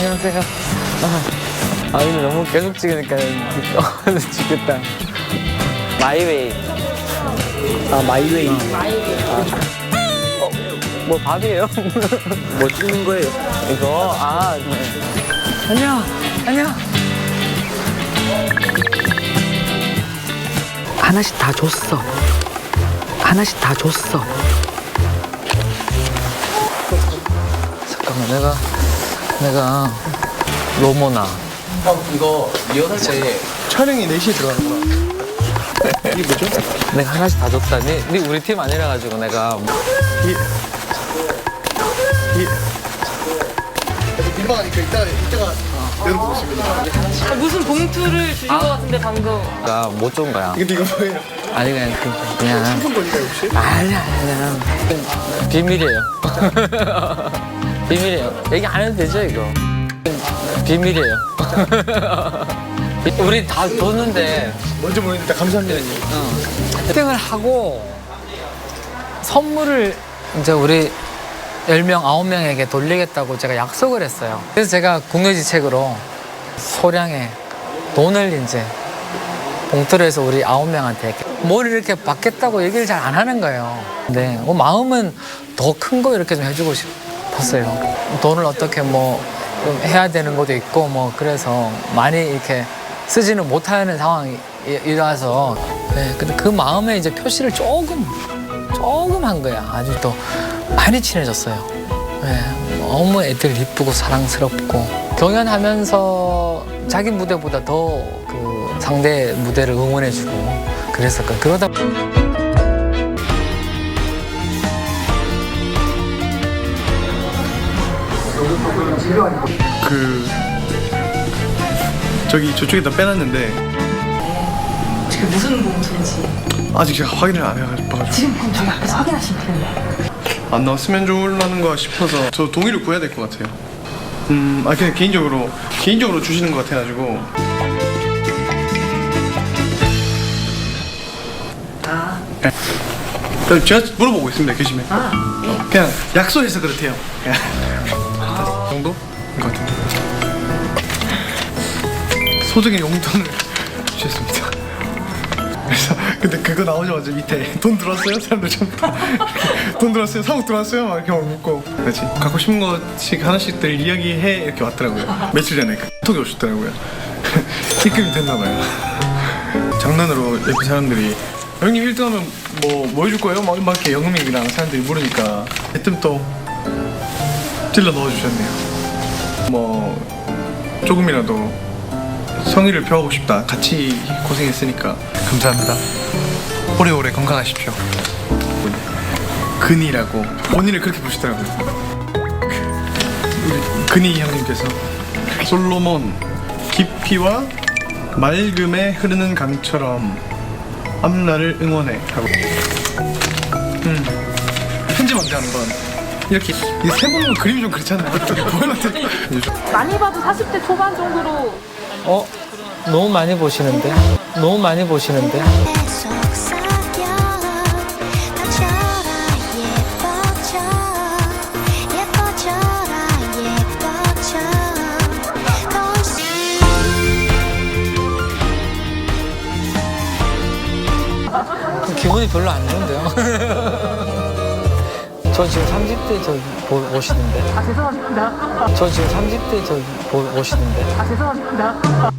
안녕하세요. 아, 아 이거 너무 계속 찍으니까 죽겠다. 마이웨이. 아 마이웨이. 어, 뭐 밥이에요? 뭐 찍는 거예요? 이거 아 네. 안녕 안녕. 하나씩 다 줬어. 하나씩 다 줬어. 잠깐만 내가 내가 로모나 형 이거 리허설 때 촬영이 4시에 들어가는 거야 이게 뭐죠? 내가 하나씩 다 줬다니. 네 우리 팀 아니라 가지고 내가 민망하니까 이따가 이따가 보시면 무슨 봉투를 주신 것 같은데 방금 내가 못 준 거야. 근데 이거 뭐예요? 아니 그냥 그- 그냥 상품권인가요 혹시? 아니야 아니야 비밀이에요. 비밀이에요. 얘기 안 해도 되죠 이거. 비밀이에요. 우리 다 줬는데 먼저 모르니까 감사합니다 세팅을 하고 선물을 이제 우리 10명, 9명에게 돌리겠다고 제가 약속을 했어요. 그래서 제가 공여지책으로 소량의 돈을 이제 봉투를 해서 우리 9명한테 뭘 이렇게 받겠다고 얘기를 잘 안 하는 거예요. 근데 뭐 마음은 더 큰 거 이렇게 좀 해주고 싶 었어요. 돈을 어떻게 뭐좀 해야 되는 것도 있고 뭐 그래서 많이 이렇게 쓰지는 못하는 상황이라서 네, 근데 그 마음에 이제 표시를 조금 조금 한 거야. 아주 또 많이 친해졌어요. 네, 너무 애들 이쁘고 사랑스럽고 경연하면서 자기 무대보다 더 그 상대 무대를 응원해주고 그랬었거든. 그러다 그 저기 저쪽에다 빼놨는데. 그게 무슨 봉투인지. 아직 제가 확인을 안 해가지고 지금 그럼 저기 앞에서 확인하시면 돼요 안 나왔으면 좋을라는가 싶어서 저 동의를 구해야 될 것 같아요. 음, 아 그냥 개인적으로 개인적으로 주시는 것 같아가지고. 아, 네. 제가 물어보고 있습니다 계시면 아, 예. 그냥 약속해서 그렇대요. 그냥 정도? 것 같은데 소정의 용돈을 주셨습니다 그래서 근데 그거 나오자마자 밑에 돈 들어왔어요? 사람들 전부 다 이렇게 돈 들어왔어요? 사국 들어왔어요? 막 이렇게 막 묻고 그렇지 갖고 싶은 것씩 하나씩들 이야기해 이렇게 왔더라고요 며칠 전에 그 톡이 오셨더라고요 입금이 됐나봐요 장난으로 옆에 사람들이 형님 1등하면 뭐, 뭐 해줄 거예요? 막, 막 이렇게 영음이랑 사람들이 물으니까 대뜸 또 찔러 넣어주셨네요. 뭐 조금이라도 성의를 표하고 싶다. 같이 고생했으니까. 감사합니다. 오래오래 건강하십시오. 근이라고. 본인을 그렇게 보시더라고요. 그 우리 근이 형님께서. 솔로몬 깊이와 맑음에 흐르는 강처럼 앞날을 응원해 하고. 음. 편지 먼저 한번 이렇게 이세 번은 그림이 좀 그렇잖아요? 보여놨더니 많이 봐도 40대 초반 정도로. 어? 너무 많이 보시는데? 너무 많이 보시는데? 기분이 별로 안 좋은데요. 저 지금 30대 저 보- 보시는데. 아 죄송합니다 저 지금 30대 저 보- 보시는데. 아 죄송합니다 아